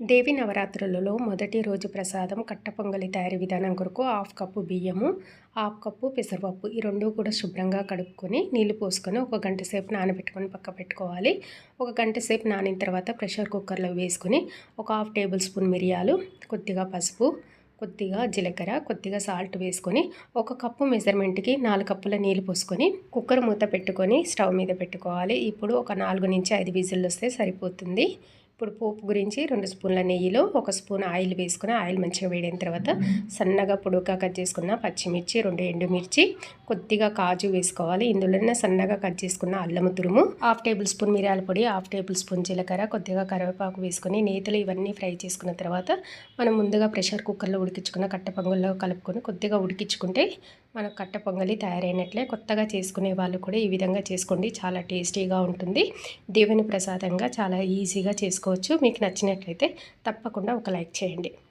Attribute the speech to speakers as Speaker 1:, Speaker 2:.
Speaker 1: దేవి నవరాత్రులలో మొదటి రోజు ప్రసాదం కట్ట పొంగలి తయారీ విధానం కొరకు హాఫ్ కప్పు బియ్యము హాఫ్ కప్పు పెసరపప్పు. ఈ రెండు కూడా శుభ్రంగా కడుక్కొని నీళ్ళు పోసుకొని ఒక గంట సేపు నానబెట్టుకొని పక్క పెట్టుకోవాలి. ఒక గంట సేపు నానిన తర్వాత ప్రెషర్ కుక్కర్లో వేసుకొని ఒక హాఫ్ టేబుల్ స్పూన్ మిరియాలు కొద్దిగా పసుపు కొద్దిగా జీలకర్ర కొద్దిగా సాల్ట్ వేసుకొని ఒక కప్పు మెజర్మెంట్కి నాలుగు కప్పుల నీళ్ళు పోసుకొని కుక్కర్ మూత పెట్టుకొని స్టవ్ మీద పెట్టుకోవాలి. ఇప్పుడు ఒక నాలుగు నుంచి ఐదు విజిల్లు వస్తే సరిపోతుంది. ఇప్పుడు పోపు గురించి రెండు స్పూన్ల నెయ్యిలో ఒక స్పూన్ ఆయిల్ వేసుకుని ఆయిల్ మంచిగా వేడిన తర్వాత సన్నగా పొడుగ్గా కట్ చేసుకున్న పచ్చిమిర్చి రెండు ఎండుమిర్చి కొద్దిగా కాజు వేసుకోవాలి. ఇందులోనే సన్నగా కట్ చేసుకున్న అల్లము తురుము హాఫ్ టేబుల్ స్పూన్ మిరియాల పొడి హాఫ్ టేబుల్ స్పూన్ జీలకర్ర కొద్దిగా కరివేపాకు వేసుకొని నేతలు ఇవన్నీ ఫ్రై చేసుకున్న తర్వాత మనం ముందుగా ప్రెషర్ కుక్కర్లో ఉడికించుకున్న కట్టపంగుల్లో కలుపుకొని కొద్దిగా ఉడికించుకుంటే మన కట్ట పొంగలి తయారైనట్లే కొత్తగా చేసుకునే వాళ్ళు కూడా ఈ విధంగా చేసుకోండి. చాలా టేస్టీగా ఉంటుంది. దేవుని ప్రసాదంగా చాలా ఈజీగా చేసుకోవచ్చు. మీకు నచ్చినట్లయితే తప్పకుండా ఒక లైక్ చేయండి.